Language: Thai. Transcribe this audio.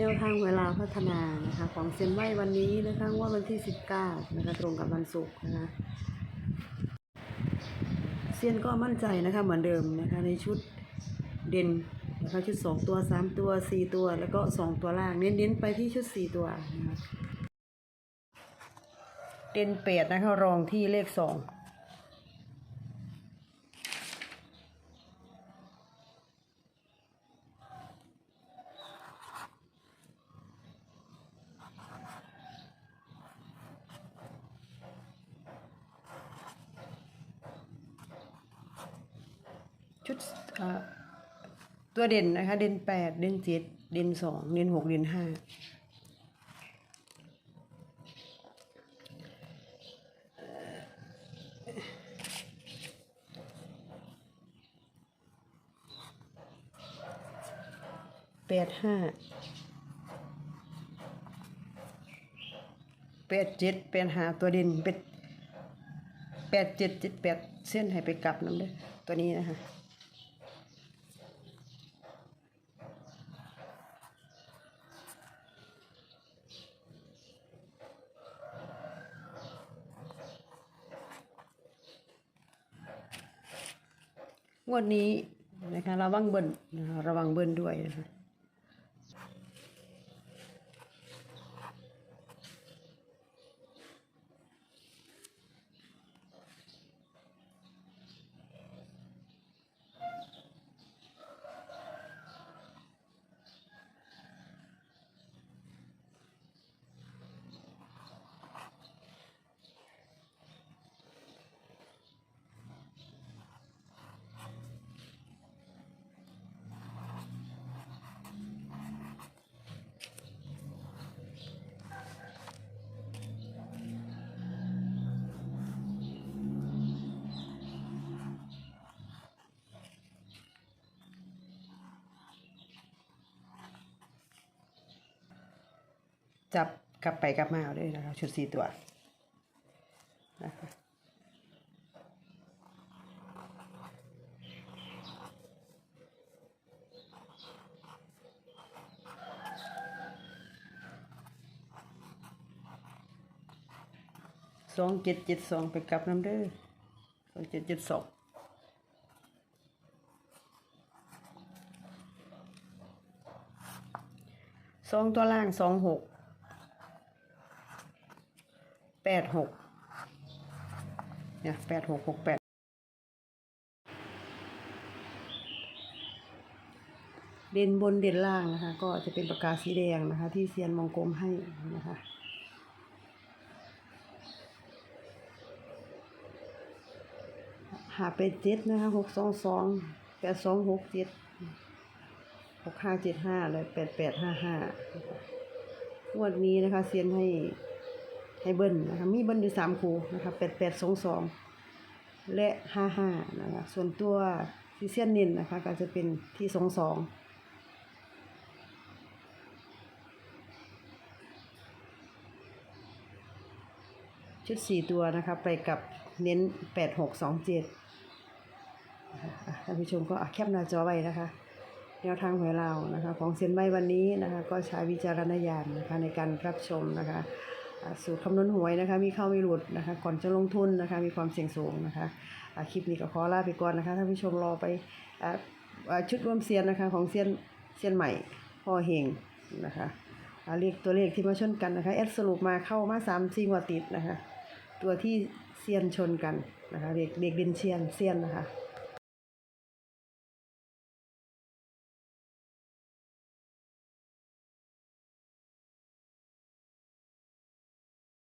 แนวทางเวลาพัฒนานะคะ ของเซียนไหววันนี้นะคะว่าวันที่ 19นะคะตรงกับวันศุกร์นะคะเซียนก็มั่นใจนะคะเหมือนเดิมนะคะในชุดเด่นนะคะชุด 2 ตัว 3 ตัว 4 ตัว แล้วก็ 2 ตัวล่าง เน้นๆไปที่ชุด 4 ตัวนะคะเด่นเปดนะคะรองที่เลข 2 ชุดตัวเด่นนะคะ เด่นแปดเด่นเจ็ดเด่นสองเด่นหกเด่นห้าแปดห้าแปดเจ็ดแปดห้าตัวเด่นเป็นแปดเจ็ดเจ็ดแปดเส้นให้ไปกลับน้ำเด้อตัวนี้นะคะ งวดนี้นะคะระวังเบิ้ลนะคะระวังเบิ้ลด้วยนะคะ จับกลับไปกลับมาเอาด้วยนะคะชุดสี่ตัวนะคะสองเจ็ดเจ็ดสองไปกลับน้ำเด้อสองเจ็ดเจ็ดสองสองตัวล่างสองหก แปดหกเนี่ยแปดหกหกแปดเด่นบนเด่นล่างนะคะ ก็จะเป็นปากกาสีแดงนะคะ ที่เซียนมองกลมให้นะคะหาเป็นเจ็ดนะคะหกสองสองแปดสองหกเจ็ดหกห้าเจ็ดห้าและแปดแปดห้าห้างวดนี้นะคะเซียนให้ ให้เบิ้ลนะคะมีเบิ้ลอยู่สามคูนะคะแปดแปดสองสองและห้าห้านะคะส่วนตัวที่เซียนเน้นนะคะก็จะเป็นที่สองสองชุดสี่ตัวนะคะไปกับเน้นแปดหกสองเจ็ดท่านผู้ชมก็แคปหน้าจอไว้นะคะ แนวทางหวยเรานะคะ ของเซียนไม้วันนี้นะคะ ก็ใช้วิจารณญาณนะคะในการรับชมนะคะ สูตรคำนวณหวยนะคะ มีเข้ามีหลุดนะคะ ก่อนจะลงทุนนะคะ มีความเสี่ยงสูงนะคะคลิปนี้ก็ขอลาไปก่อนนะคะท่านผู้ชมรอไปอ่าอ่าชุดร่วมเซียนนะคะของเซียนเซียนใหม่พ่อเฮงนะคะอ่าเลขตัวเลขที่มาชนกันนะคะแอดสรุปมาเข้ามาสามสี่งวดติดนะคะ ตัวที่เซียนชนกันนะคะเด็กเด็กเด่นเซียนเซียนนะคะ